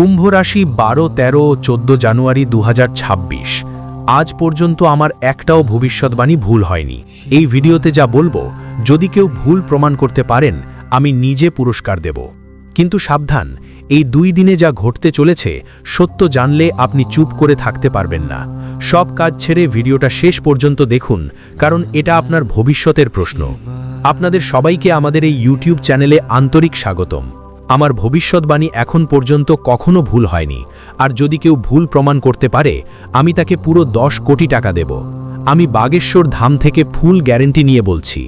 কুম্ভ রাশি বারো, তেরো, চোদ্দ জানুয়ারি দু হাজার ছাব্বিশ। আজ পর্যন্ত আমার একটাও ভবিষ্যৎবাণী ভুল হয়নি। এই ভিডিওতে যা বলব, যদি কেউ ভুল প্রমাণ করতে পারেন, আমি নিজে পুরস্কার দেব। কিন্তু সাবধান, এই দুই দিনে যা ঘটতে চলেছে, সত্য জানলে আপনি চুপ করে থাকতে পারবেন না। সব কাজ ছেড়ে ভিডিওটা শেষ পর্যন্ত দেখুন, কারণ এটা আপনার ভবিষ্যতের প্রশ্ন। আপনাদের সবাইকে আমাদের এই ইউটিউব চ্যানেলে আন্তরিক স্বাগতম। আমার ভবিষ্যৎবাণী এখন পর্যন্ত কখনো ভুল হয়নি। আর যদি কেউ ভুল প্রমাণ করতে পারে, আমি তাকে পুরো দশ কোটি টাকা দেব। আমি বাগেশ্বর ধাম থেকে ফুল গ্যারেন্টি নিয়ে বলছি।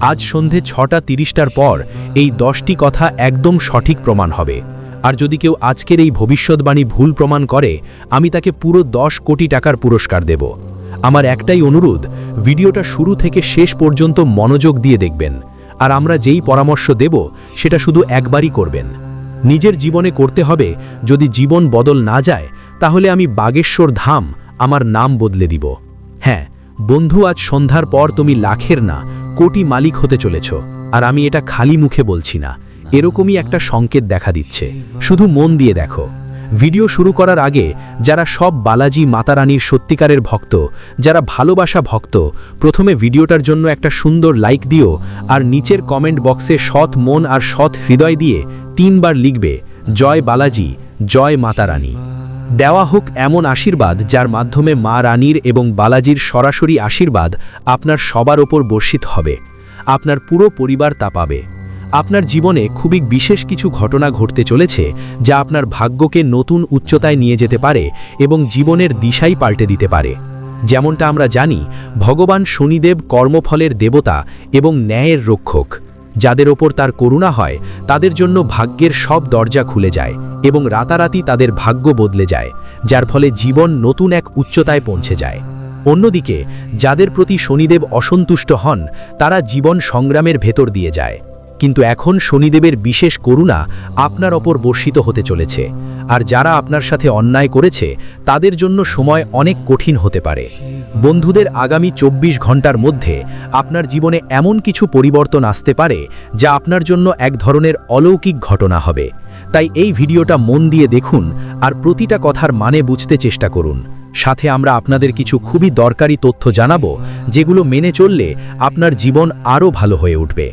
আজ সন্ধে ছটা তিরিশটার পর এই দশটি কথা একদম সঠিক প্রমাণ হবে। আর যদি কেউ আজকের এই ভবিষ্যৎবাণী ভুল প্রমাণ করে, আমি তাকে পুরো দশ কোটি টাকার পুরস্কার দেব। আমার একটাই অনুরোধ, ভিডিওটা শুরু থেকে শেষ পর্যন্ত মনোযোগ দিয়ে দেখবেন। আর আমরা যেই পরামর্শ দেব, সেটা শুধু একবারই করবেন। নিজের জীবনে করতে হবে, যদি জীবন বদল না যায়, তাহলে আমি বাগেশ্বর ধাম আমার নাম বদলে দিব। হ্যাঁ বন্ধু, আজ সন্ধ্যার পর তুমি লাখের না, কোটি মালিক হতে চলেছ, আর আমি এটা খালি মুখে বলছি না। এরকমই একটা সংকেত দেখা দিচ্ছে। শুধু মন দিয়ে দেখো। ভিডিও শুরু করার আগে যারা সব বালাজি মাতারানীর সত্যিকারের ভক্ত, যারা ভালোবাসা ভক্ত, প্রথমে ভিডিওটার জন্য একটা সুন্দর লাইক দিও আর নিচের কমেন্ট বক্সে সৎ মন আর সৎ হৃদয় দিয়ে তিনবার লিখবে, জয় বালাজি, জয় মাতারানী। দেওয়া হোক এমন আশীর্বাদ যার মাধ্যমে মা রানীর এবং বালাজির সরাসরি আশীর্বাদ আপনার সবার ওপর বর্ষিত হবে, আপনার পুরো পরিবার তা পাবে। আপনার জীবনে খুবই বিশেষ কিছু ঘটনা ঘটতে চলেছে যা আপনার ভাগ্যকে নতুন উচ্চতায় নিয়ে যেতে পারে এবং জীবনের দিশাই পাল্টে দিতে পারে। যেমনটা আমরা জানি, ভগবান শনিদেব কর্মফলের দেবতা এবং ন্যায়ের রক্ষক। যাদের ওপর তার করুণা হয়, তাদের জন্য ভাগ্যের সব দরজা খুলে যায় এবং রাতারাতি তাদের ভাগ্য বদলে যায়, যার ফলে জীবন নতুন এক উচ্চতায় পৌঁছে যায়। অন্যদিকে, যাদের প্রতি শনিদেব অসন্তুষ্ট হন, তারা জীবন সংগ্রামের ভেতর দিয়ে যায়। কিন্তু এখন শনিদেবের বিশেষ করুণা আপনার ওপর বর্ষিত হতে চলেছে, আর যারা আপনার সাথে অন্যায় করেছে, তাদের জন্য সময় অনেক কঠিন হতে পারে। বন্ধুদের আগামী ২৪ ঘণ্টার মধ্যে আপনার জীবনে এমন কিছু পরিবর্তন আসতে পারে, যা আপনার জন্য এক ধরনের অলৌকিক ঘটনা হবে। তাই এই ভিডিওটা মন দিয়ে দেখুন আর প্রতিটা কথার মানে বুঝতে চেষ্টা করুন। সাথে আমরা আপনাদের কিছু খুবই দরকারি তথ্য জানাব, যেগুলো মেনে চললে আপনার জীবন আরও ভালো হয়ে উঠবে।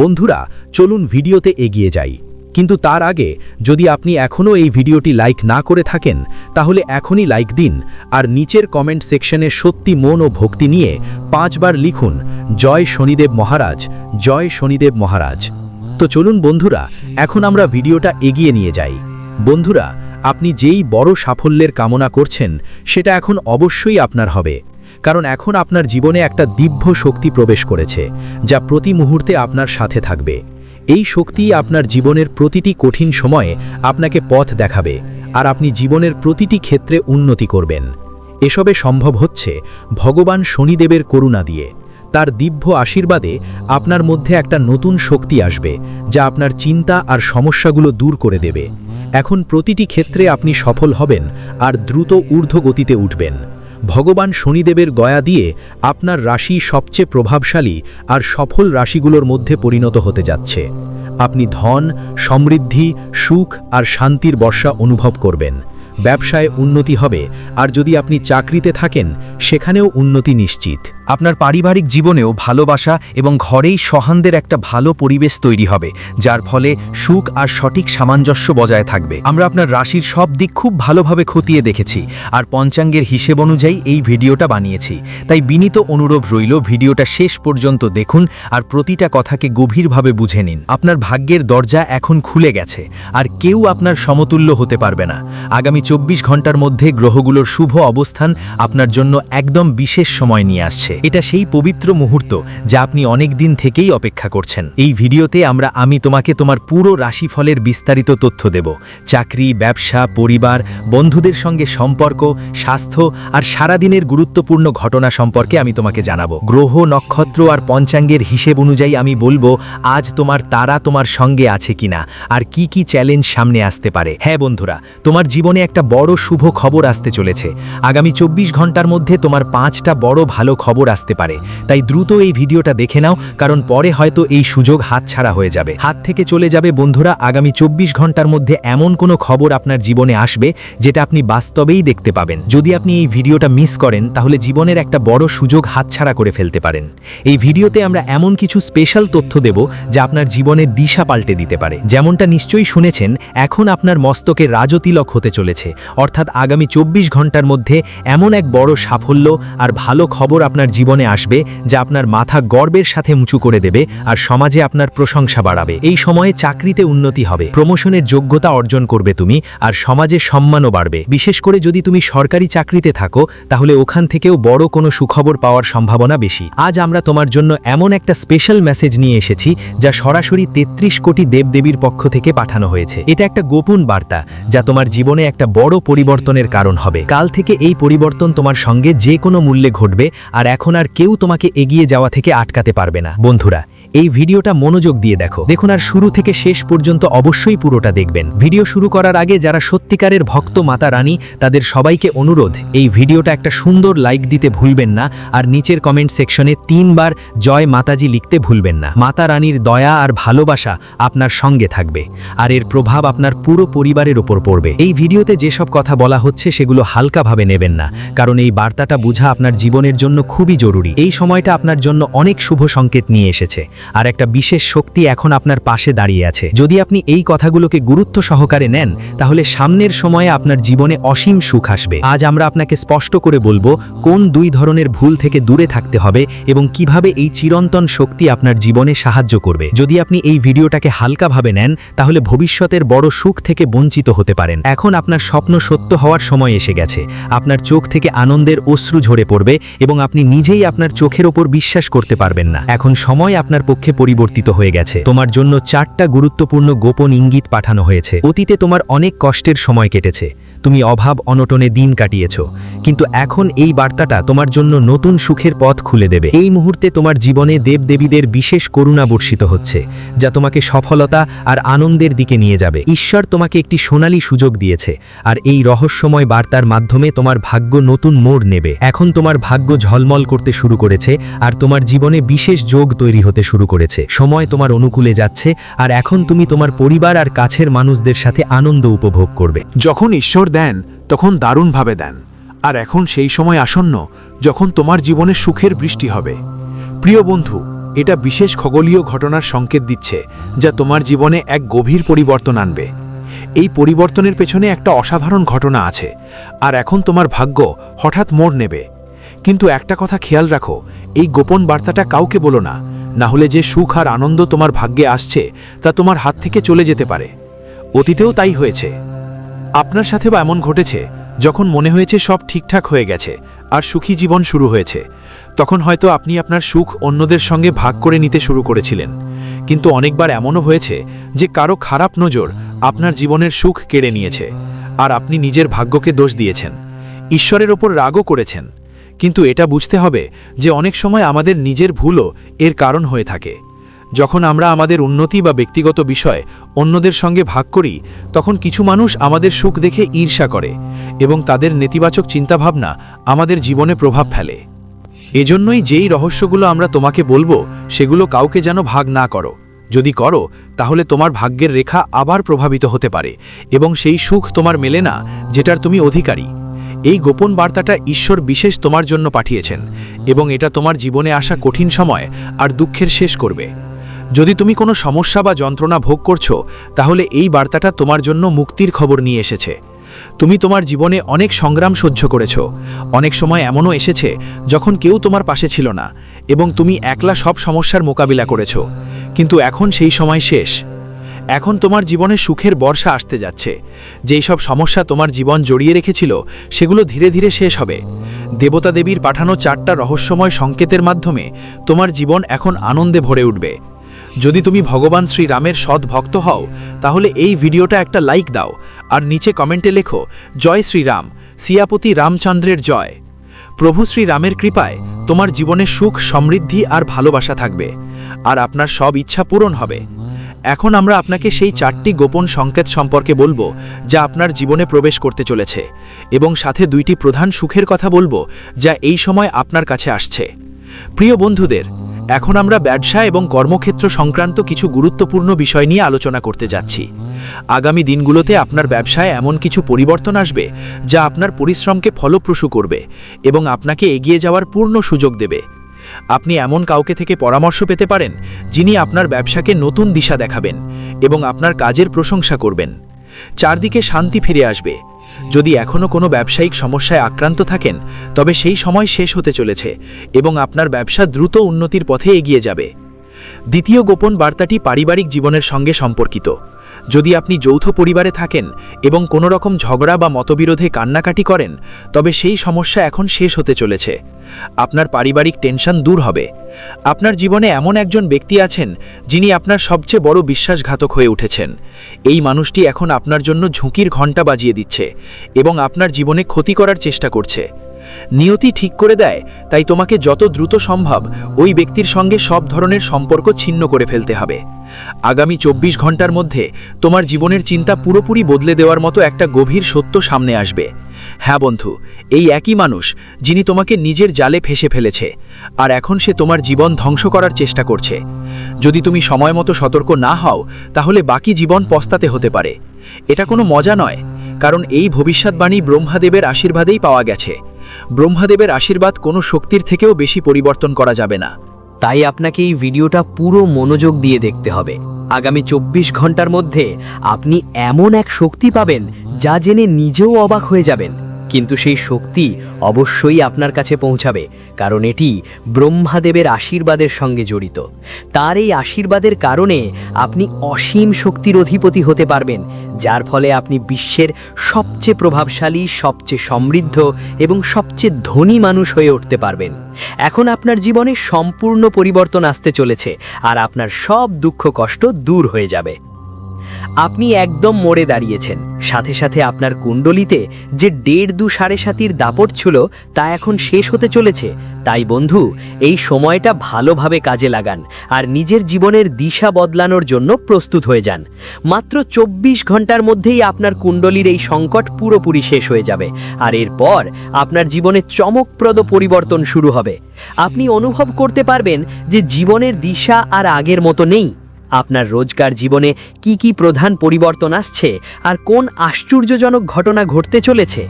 বন্ধুরা, চলুন ভিডিওতে এগিয়ে যাই। কিন্তু তার আগে, যদি আপনি এখনও এই ভিডিওটি লাইক না করে থাকেন, তাহলে এখনই লাইক দিন আর নিচের কমেন্ট সেকশনে সত্যি মন ও ভক্তি নিয়ে পাঁচবার লিখুন, জয় শনিদেব মহারাজ, জয় শনিদেব মহারাজ। তো চলুন বন্ধুরা, এখন আমরা ভিডিওটা এগিয়ে নিয়ে যাই। বন্ধুরা, আপনি যেই বড় সাফল্যের কামনা করছেন, সেটা এখন অবশ্যই আপনার হবে। কারণ এখন আপনার জীবনে একটা দিব্য শক্তি প্রবেশ করেছে, যা প্রতি মুহূর্তে আপনার সাথে থাকবে। এই শক্তিই আপনার জীবনের প্রতিটি কঠিন সময়ে আপনাকে পথ দেখাবে আর আপনি জীবনের প্রতিটি ক্ষেত্রে উন্নতি করবেন। এসবে সম্ভব হচ্ছে ভগবান শনিদেবের করুণা দিয়ে, তার দিব্য আশীর্বাদে আপনার মধ্যে একটা নতুন শক্তি আসবে, যা আপনার চিন্তা আর সমস্যাগুলো দূর করে দেবে। এখন প্রতিটি ক্ষেত্রে আপনি সফল হবেন আর দ্রুত ঊর্ধ্বগতিতে উঠবেন। ভগবান শনিদেবের গয়া দিয়ে আপনার রাশি সবচেয়ে প্রভাবশালী আর সফল রাশিগুলোর মধ্যে পরিণত হতে যাচ্ছে। আপনি ধন, সমৃদ্ধি, সুখ আর শান্তির বর্ষা অনুভব করবেন। ব্যবসায় উন্নতি হবে, আর যদি আপনি চাকরিতে থাকেন, সেখানেও উন্নতি নিশ্চিত। আপনার পারিবারিক জীবনেও ভালোবাসা এবং ঘরেই সহানদের একটা ভালো পরিবেশ তৈরি হবে, যার ফলে সুখ আর সঠিক সামঞ্জস্য বজায় থাকবে। আমরা আপনার রাশির সব দিক খুব ভালোভাবে খতিয়ে দেখেছি আর পঞ্চাঙ্গের হিসেব অনুযায়ী এই ভিডিওটা বানিয়েছি। তাই বিনীত অনুরোধ রইল ভিডিওটা শেষ পর্যন্ত দেখুন আর প্রতিটা কথাকে গভীরভাবে বুঝে নিন। আপনার ভাগ্যের দরজা এখন খুলে গেছে আর কেউ আপনার সমতুল্য হতে পারবে না। আগামী চব্বিশ ঘণ্টার মধ্যে গ্রহগুলোর শুভ অবস্থান আপনার জন্য একদম বিশেষ সময় নিয়ে আসছে। এটা সেই পবিত্র মুহূর্ত যা আপনি অনেক দিন থেকেই অপেক্ষা করছেন। এই ভিডিওতে আমরা, আমি তোমাকে তোমার পুরো রাশিফলের বিস্তারিত তথ্য দেব। চাকরি, ব্যবসা, পরিবার, বন্ধুদের সঙ্গে সম্পর্ক, স্বাস্থ্য আর সারাদিনের গুরুত্বপূর্ণ ঘটনা সম্পর্কে আমি তোমাকে জানাব। গ্রহ, নক্ষত্র আর পঞ্চাঙ্গের হিসেব অনুযায়ী আমি বলব, আজ তোমার তারা তোমার সঙ্গে আছে কিনা? আর কি কি চ্যালেঞ্জ সামনে আসতে পারে? হ্যাঁ বন্ধুরা, তোমার জীবনে একটা বড় শুভ খবর আসতে চলেছে। আগামী চব্বিশ ঘণ্টার মধ্যে তোমার পাঁচটা বড় ভালো খবর খবর আসতে পারে। তাই দ্রুত এই ভিডিওটা দেখে নাও, কারণ পরে হয়তো এই সুযোগ হাতছাড়া হয়ে যাবে। হাত থেকে চলে যাবে বন্ধুরা, আগামী চব্বিশ ঘণ্টার মধ্যে এমন কোনো খবর আপনার জীবনে আসবে, যেটা আপনি বাস্তবেই দেখতে পাবেন। যদি আপনি এই ভিডিওটা মিস করেন, তাহলে জীবনের একটা বড় সুযোগ হাতছাড়া করে ফেলতে পারেন। এই ভিডিওতে আমরা এমন কিছু স্পেশাল তথ্য দেব, যা আপনার জীবনের দিশা পাল্টে দিতে পারে। যেমনটা নিশ্চয়ই শুনেছেন, এখন আপনার মস্তকে রাজতিলক হতে চলেছে। অর্থাৎ আগামী চব্বিশ ঘণ্টার মধ্যে এমন এক বড় সাফল্য আর ভালো খবর আপনার জীবনে আসবে যা আপনার মাথা গর্বের সাথে উঁচু করে দেবে আর সমাজে আপনার প্রশংসা বাড়াবে। এই সময়ে চাকরিতে উন্নতি হবে। প্রমোশনের যোগ্যতা অর্জন করবে তুমি আর সমাজে সম্মানও বাড়বে। বিশেষ করে যদি তুমি সরকারি চাকরিতে থাকো, তাহলে ওখান থেকেও বড় কোনো সুখবর পাওয়ার সম্ভাবনা বেশি। আজ আমরা তোমার জন্য এমন একটা স্পেশাল মেসেজ নিয়ে এসেছি, যা সরাসরি তেত্রিশ কোটি দেবদেবীর পক্ষ থেকে পাঠানো হয়েছে। এটা একটা গোপন বার্তা, যা তোমার জীবনে একটা বড় পরিবর্তনের কারণ হবে। কাল থেকে এই পরিবর্তন তোমার সঙ্গে যে কোনো মূল্যে ঘটবে আর এখন আর কেউ তোমাকে এগিয়ে যাওয়া থেকে আটকাতে পারবে না। বন্ধুরা এই ভিডিওটা মনোযোগ দিয়ে দেখো। দেখুন, আর শুরু থেকে শেষ পর্যন্ত অবশ্যই পুরোটা দেখবেন। ভিডিও শুরু করার আগে যারা সত্যিকারের ভক্ত মাতা রানী, তাদের সবাইকে অনুরোধ, এই ভিডিওটা একটা সুন্দর লাইক দিতে ভুলবেন না, আর নিচের কমেন্ট সেকশনে তিনবার জয় মাতাজি লিখতে ভুলবেন না। মাতা রানীর দয়া আর ভালোবাসা আপনার সঙ্গে থাকবে, আর এর প্রভাব আপনার পুরো পরিবারের ওপর পড়বে। এই ভিডিওতে যেসব কথা বলা হচ্ছে, সেগুলো হালকাভাবে নেবেন না, কারণ এই বার্তাটা বোঝা আপনার জীবনের জন্য খুবই জরুরি। এই সময়টা আপনার জন্য অনেক শুভ সংকেত নিয়ে এসেছে। আর একটা বিশেষ শক্তি এখন আপনার পাশে দাঁড়িয়ে আছে। যদি আপনি এই কথাগুলোকে গুরুত্ব সহকারে নেন, তাহলে সামনের সময়ে আপনার জীবনে অসীম সুখ আসবে। আজ আমরা আপনাকে স্পষ্ট করে বলব, কোন দুই ধরনের ভুল থেকে দূরে থাকতে হবে এবং কীভাবে এই চিরন্তন শক্তি আপনার জীবনে সাহায্য করবে। যদি আপনি এই ভিডিওটাকে হালকাভাবে নেন, তাহলে ভবিষ্যতের বড় সুখ থেকে বঞ্চিত হতে পারেন। এখন আপনার স্বপ্ন সত্য হওয়ার সময় এসে গেছে। আপনার চোখ থেকে আনন্দের অশ্রু ঝরে পড়বে এবং আপনি নিজেই আপনার চোখের ওপর বিশ্বাস করতে পারবেন না। এখন সময় আপনার পক্ষে পরিবর্তিত হয়ে গেছে। তোমার জন্য চারটা গুরুত্বপূর্ণ গোপন ইঙ্গিত পাঠানো হয়েছে। অতীতে তোমার অনেক কষ্টের সময় কেটেছে। তুমি অভাব অনটনে দিন কাটিয়েছ। কিন্তু এখন এই বার্তাটা তোমার জন্য নতুন সুখের পথ খুলে দেবে। এই মুহূর্তে তোমার জীবনে দেবদেবীদের বিশেষ করুণা বর্ষিত হচ্ছে, যা তোমাকে সফলতা আর আনন্দের দিকে নিয়ে যাবে। ঈশ্বর তোমাকে একটি সোনালী সুযোগ দিয়েছে, আর এই রহস্যময় বার্তার মাধ্যমে তোমার ভাগ্য নতুন মোড় নেবে। এখন তোমার ভাগ্য ঝলমল করতে শুরু করেছে, আর তোমার জীবনে বিশেষ যোগ তৈরি হতে শুরু করেছে। সময় তোমার অনুকূলে যাচ্ছে, আর এখন তুমি তোমার পরিবার আর কাছের মানুষদের সাথে আনন্দ উপভোগ করবে। যখন ঈশ্বর দেন, তখন দারুণভাবে দেন। আর এখন সেই সময় আসন্ন, যখন তোমার জীবনে সুখের বৃষ্টি হবে। প্রিয় বন্ধু, এটা বিশেষ খগোলীয় ঘটনার সংকেত দিচ্ছে, যা তোমার জীবনে এক গভীর পরিবর্তন আনবে। এই পরিবর্তনের পেছনে একটা অসাধারণ ঘটনা আছে, আর এখন তোমার ভাগ্য হঠাৎ মোড় নেবে। কিন্তু একটা কথা খেয়াল রাখো, এই গোপন বার্তাটা কাউকে বলো না না হলে যে সুখ আর আনন্দ তোমার ভাগ্যে আসছে, তা তোমার হাত থেকে চলে যেতে পারে। অতীতেও তাই হয়েছে। আপনার সাথে বা এমন ঘটেছে যখন মনে হয়েছে সব ঠিকঠাক হয়ে গেছে আর সুখী জীবন শুরু হয়েছে। তখন হয়তো আপনি আপনার সুখ অন্যদের সঙ্গে ভাগ করে নিতে শুরু করেছিলেন। কিন্তু অনেকবার এমনও হয়েছে যে কারও খারাপ নজর আপনার জীবনের সুখ কেড়ে নিয়েছে আর আপনি নিজের ভাগ্যকে দোষ দিয়েছেন। ঈশ্বরের ওপর রাগও করেছেন। কিন্তু এটা বুঝতে হবে যে অনেক সময় আমাদের নিজের ভুলও এর কারণ হয়ে থাকে। যখন আমরা আমাদের উন্নতি বা ব্যক্তিগত বিষয় অন্যদের সঙ্গে ভাগ করি, তখন কিছু মানুষ আমাদের সুখ দেখে ঈর্ষা করে এবং তাদের নেতিবাচক চিন্তাভাবনা আমাদের জীবনে প্রভাব ফেলে। এজন্যই যেই রহস্যগুলো আমরা তোমাকে বলব, সেগুলো কাউকে যেন ভাগ না করো। যদি করো, তাহলে তোমার ভাগ্যের রেখা আবার প্রভাবিত হতে পারে এবং সেই সুখ তোমার মেলে না, যেটার তুমি অধিকারী। এই গোপন বার্তাটা ঈশ্বর বিশেষ তোমার জন্য পাঠিয়েছেন এবং এটা তোমার জীবনে আসা কঠিন সময় আর দুঃখের শেষ করবে। যদি তুমি কোনো সমস্যা বা যন্ত্রণা ভোগ করছ, তাহলে এই বার্তাটা তোমার জন্য মুক্তির খবর নিয়ে এসেছে। তুমি তোমার জীবনে অনেক সংগ্রাম সহ্য করেছ। অনেক সময় এমনও এসেছে যখন কেউ তোমার পাশে ছিল না এবং তুমি একলা সব সমস্যার মোকাবিলা করেছ। কিন্তু এখন সেই সময় শেষ। এখন তোমার জীবনে সুখের বর্ষা আসতে যাচ্ছে। যেই সব সমস্যা তোমার জীবন জড়িয়ে রেখেছিল, সেগুলো ধীরে ধীরে শেষ হবে। দেবতা দেবীর পাঠানো চারটা রহস্যময় সংকেতের মাধ্যমে তোমার জীবন এখন আনন্দে ভরে উঠবে। যদি তুমি ভগবান শ্রীরামের সৎ ভক্ত হও, তাহলে এই ভিডিওটা একটা লাইক দাও, আর নিচে কমেন্টে লেখো, জয় শ্রীরাম, সিয়াপতি রামচন্দ্রের জয়। প্রভু শ্রীরামের কৃপায় তোমার জীবনে সুখ, সমৃদ্ধি আর ভালোবাসা থাকবে, আর আপনার সব ইচ্ছা পূরণ হবে। এখন আমরা আপনাকে সেই চারটি গোপন সংকেত সম্পর্কে বলব, যা আপনার জীবনে প্রবেশ করতে চলেছে, এবং সাথে দুইটি প্রধান সুখের কথা বলব, যা এই সময় আপনার কাছে আসছে। প্রিয় বন্ধুদের এখন আমরা ব্যবসা এবং কর্মক্ষেত্র সংক্রান্ত কিছু গুরুত্বপূর্ণ বিষয় নিয়ে আলোচনা করতে যাচ্ছি। আগামী দিনগুলোতে আপনার ব্যবসায় এমন কিছু পরিবর্তন আসবে যা আপনার পরিশ্রমকে ফলপ্রসূ করবে এবং আপনাকে এগিয়ে যাওয়ার পূর্ণ সুযোগ দেবে। আপনি এমন কাউকে থেকে পরামর্শ পেতে পারেন, যিনি আপনার ব্যবসাকে নতুন দিশা দেখাবেন এবং আপনার কাজের প্রশংসা করবেন। চারদিকে শান্তি ফিরে আসবে। যদি এখনও কোনো ব্যবসায়িক সমস্যায় আক্রান্ত থাকেন, তবে সেই সময় শেষ হতে চলেছে এবং আপনার ব্যবসা দ্রুত উন্নতির পথে এগিয়ে যাবে। দ্বিতীয় গোপন বার্তাটি পারিবারিক জীবনের সঙ্গে সম্পর্কিত। যদি আপনি যৌথ পরিবারে থাকেন এবং কোনো রকম ঝগড়া বা মতবিরোধে কান্নাকাটি করেন, তবে সেই সমস্যা এখন শেষ হতে চলেছে। আপনার পারিবারিক টেনশন দূর হবে। আপনার জীবনে এমন একজন ব্যক্তি আছেন যিনি আপনার সবচেয়ে বড় বিশ্বাসঘাতক হয়ে উঠেছেন। এই মানুষটি এখন আপনার জন্য ঝুঁকির ঘণ্টা বাজিয়ে দিচ্ছে এবং আপনার জীবনে ক্ষতি করার চেষ্টা করছে। নিয়তি ঠিক করে দেয়, তাই তোমাকে যত দ্রুত সম্ভব ওই ব্যক্তির সঙ্গে সব ধরনের সম্পর্ক ছিন্ন করে ফেলতে হবে। আগামী চব্বিশ ঘণ্টার মধ্যে তোমার জীবনের চিন্তা পুরোপুরি বদলে দেওয়ার মতো একটা গভীর সত্য সামনে আসবে। হ্যাঁ বন্ধু, এই একই মানুষ যিনি তোমাকে নিজের জালে ফেসে ফেলেছে, আর এখন সে তোমার জীবন ধ্বংস করার চেষ্টা করছে। যদি তুমি সময় মতো সতর্ক না হও, তাহলে বাকি জীবন পস্তাতে হতে পারে। এটা কোনো মজা নয়, কারণ এই ভবিষ্যৎবাণী ব্রহ্মাদেবের আশীর্বাদেই পাওয়া গেছে। ব্রহ্মাদেবের আশীর্বাদ কোনো শক্তির থেকেও বেশি পরিবর্তন করা যাবে না। তাই আপনাকে এই ভিডিওটা পুরো মনোযোগ দিয়ে দেখতে হবে। আগামী চব্বিশ ঘণ্টার মধ্যে আপনি এমন এক শক্তি পাবেন যা জেনে নিজেও অবাক হয়ে যাবেন। কিন্তু সেই শক্তি অবশ্যই আপনার কাছে পৌঁছাবে, কারণ এটি ব্রহ্মাদেবের আশীর্বাদের সঙ্গে জড়িত। তার এই আশীর্বাদের কারণে আপনি অসীম শক্তির অধিপতি হতে পারবেন, যার ফলে আপনি বিশ্বের সবচেয়ে প্রভাবশালী, সবচেয়ে সমৃদ্ধ এবং সবচেয়ে ধনী মানুষ হয়ে উঠতে পারবেন। এখন আপনার জীবনে সম্পূর্ণ পরিবর্তন আসতে চলেছে আর আপনার সব দুঃখ কষ্ট দূর হয়ে যাবে। আপনি একদম মোড়ে দাঁড়িয়েছেন। সাথে সাথে আপনার কুণ্ডলিতে যে দেড় দু সাড়ে সাতির দাপট ছিল তা এখন শেষ হতে চলেছে। তাই বন্ধু, এই সময়টা ভালোভাবে কাজে লাগান আর নিজের জীবনের দিশা বদলানোর জন্য প্রস্তুত হয়ে যান। মাত্র চব্বিশ ঘণ্টার মধ্যেই আপনার কুণ্ডলির এই সংকট পুরোপুরি শেষ হয়ে যাবে আর এরপর আপনার জীবনে চমকপ্রদ পরিবর্তন শুরু হবে। আপনি অনুভব করতে পারবেন যে জীবনের দিশা আর আগের মতো নেই। আপনার রোজকার জীবনে কি কি প্রধান পরিবর্তন আসছে আর কোন আশ্চর্যজনক ঘটনা ঘটতে চলেছে?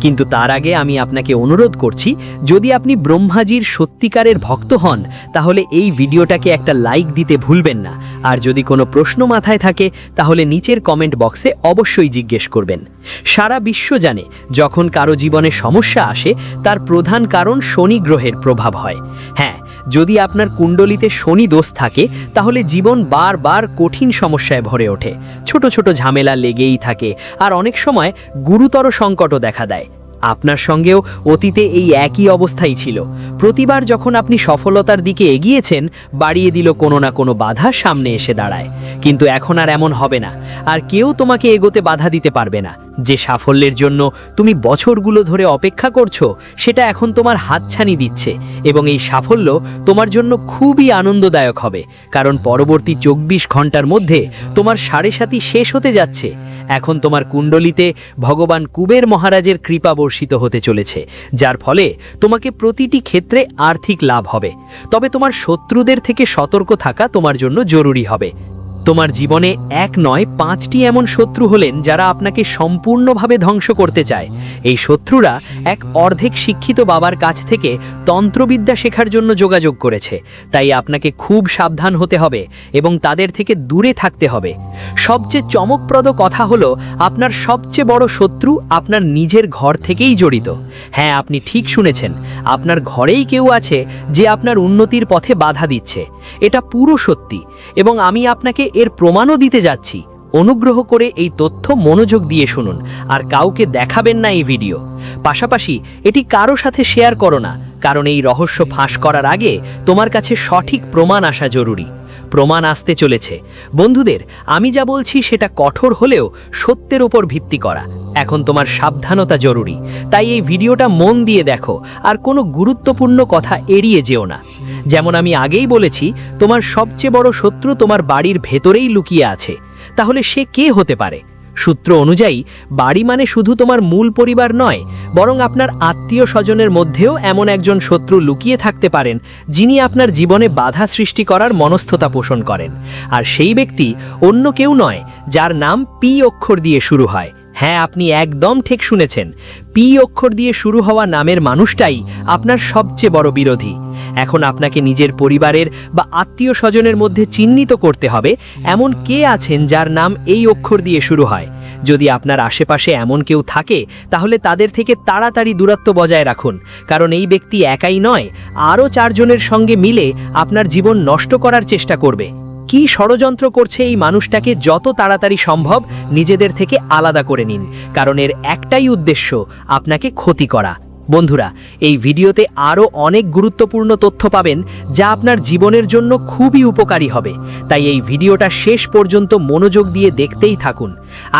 কিন্তু তার আগে আমি আপনাকে অনুরোধ করছি, যদি আপনি ব্রহ্মাজির সত্যিকারের ভক্ত হন, তাহলে এই ভিডিওটাকে একটা লাইক দিতে ভুলবেন না। আর যদি কোনো প্রশ্ন মাথায় থাকে, তাহলে নিচের কমেন্ট বক্সে অবশ্যই জিজ্ঞেস করবেন। সারা বিশ্ব জানে, যখন কারও জীবনে সমস্যা আসে, তার প্রধান কারণ শনি গ্রহের প্রভাব হয়। হ্যাঁ যদি আপনার কুণ্ডলিতে শনি দোষ থাকে, তাহলে জীবন বারবার কঠিন সমস্যায় ভরে ওঠে। ছোট ছোট ঝামেলা লেগেই থাকে, আর অনেক সময় গুরুতর সংকটও দেখা দেয়। আপনার সঙ্গেও অতীতে এই একই অবস্থাই ছিল। প্রতিবার যখন আপনি সফলতার দিকে এগিয়েছেন, বাড়িয়ে দিল কোনো না কোনো বাধা সামনে এসে দাঁড়ায়। কিন্তু এখন আর এমন হবে না। আর কেউ তোমাকে এগোতে বাধা দিতে পারবে না। যে সাফল্যের জন্য তুমি বছরগুলো ধরে অপেক্ষা করছ, সেটা এখন তোমার হাতছানি দিচ্ছে এবং এই সাফল্য তোমার জন্য খুবই আনন্দদায়ক হবে। কারণ পরবর্তী চব্বিশ ঘণ্টার মধ্যে তোমার সাড়ে সাতি শেষ হতে যাচ্ছে। এখন তোমার কুণ্ডলিতে ভগবান কুবের মহারাজের কৃপা বর্ষিত হতে চলেছে, যার ফলে তোমাকে প্রতিটি ক্ষেত্রে আর্থিক লাভ হবে। তবে তোমার শত্রুদের থেকে সতর্ক থাকা তোমার জন্য জরুরি হবে। তোমার জীবনে এক নয়, পাঁচটি এমন শত্রু হলেন যারা আপনাকে সম্পূর্ণভাবে ধ্বংস করতে চায়। এই শত্রুরা এক অর্ধেক শিক্ষিত বাবার কাছ থেকে তন্ত্রবিদ্যা শেখার জন্য যোগাযোগ করেছে। তাই আপনাকে খুব সাবধান হতে হবে এবং তাদের থেকে দূরে থাকতে হবে। সবচেয়ে চমকপ্রদ কথা হলো, আপনার সবচেয়ে বড় শত্রু আপনার নিজের ঘর থেকেই জড়িত। হ্যাঁ আপনি ঠিক শুনেছেন, আপনার ঘরেই কেউ আছে যে আপনার উন্নতির পথে বাধা দিচ্ছে। এটা পুরো সত্যি এবং আমি আপনাকে এর প্রমাণও দিতে যাচ্ছি। অনুগ্রহ করে এই তথ্য মনোযোগ দিয়ে শুনুন আর কাউকে দেখাবেন না এই ভিডিও। পাশাপাশি এটি কারও সাথে শেয়ার করো না, কারণ এই রহস্য ফাঁস করার আগে তোমার কাছে সঠিক প্রমাণ আসা জরুরি। প্রমাণ আসতে চলেছে। বন্ধুদের, আমি যা বলছি সেটা কঠোর হলেও সত্যের ওপর ভিত্তি করা। এখন তোমার সাবধানতা জরুরি। তাই এই ভিডিওটা মন দিয়ে দেখো, আর কোনো গুরুত্বপূর্ণ কথা এড়িয়ে যেও না। যেমন আমি আগেই বলেছি, তোমার সবচেয়ে বড় শত্রু তোমার বাড়ির ভেতরেই লুকিয়ে আছে। তাহলে সে কে হতে পারে? সূত্র অনুযায়ী, বাড়ি মানে শুধু তোমার মূল পরিবার নয়, বরং আপনার আত্মীয় স্বজনের মধ্যেও এমন একজন শত্রু লুকিয়ে থাকতে পারেন, যিনি আপনার জীবনে বাধা সৃষ্টি করার মনস্থতা পোষণ করেন। আর সেই ব্যক্তি অন্য কেউ নয়, যার নাম পি অক্ষর দিয়ে শুরু হয়। হ্যাঁ আপনি একদম ঠিক শুনেছেন। পি অক্ষর দিয়ে শুরু হওয়া নামের মানুষটাই আপনার সবচেয়ে বড় বিরোধী। এখন আপনাকে নিজের পরিবারের বা আত্মীয় স্বজনের মধ্যে চিহ্নিত করতে হবে এমন কে আছেন যার নাম এই অক্ষর দিয়ে শুরু হয়। যদি আপনার আশেপাশে এমন কেউ থাকে, তাহলে তাদের থেকে তাড়াতাড়ি দূরত্ব বজায় রাখুন। কারণ এই ব্যক্তি একাই নয়, আরও চারজনের সঙ্গে মিলে আপনার জীবন নষ্ট করার চেষ্টা করবে। কি ষড়যন্ত্র করছে এই মানুষটাকে যত তাড়াতাড়ি সম্ভব নিজেদের থেকে আলাদা করে নিন, কারণ এর একটাই উদ্দেশ্য আপনাকে ক্ষতি করা। বন্ধুরা, এই ভিডিওতে আরও অনেক গুরুত্বপূর্ণ তথ্য পাবেন যা আপনার জীবনের জন্য খুবই উপকারী হবে। তাই এই ভিডিওটা শেষ পর্যন্ত মনোযোগ দিয়ে দেখতেই থাকুন।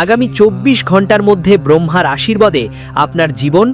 আগামী চব্বিশ ঘণ্টার মধ্যে ব্রহ্মার আশীর্বাদে আপনার জীবন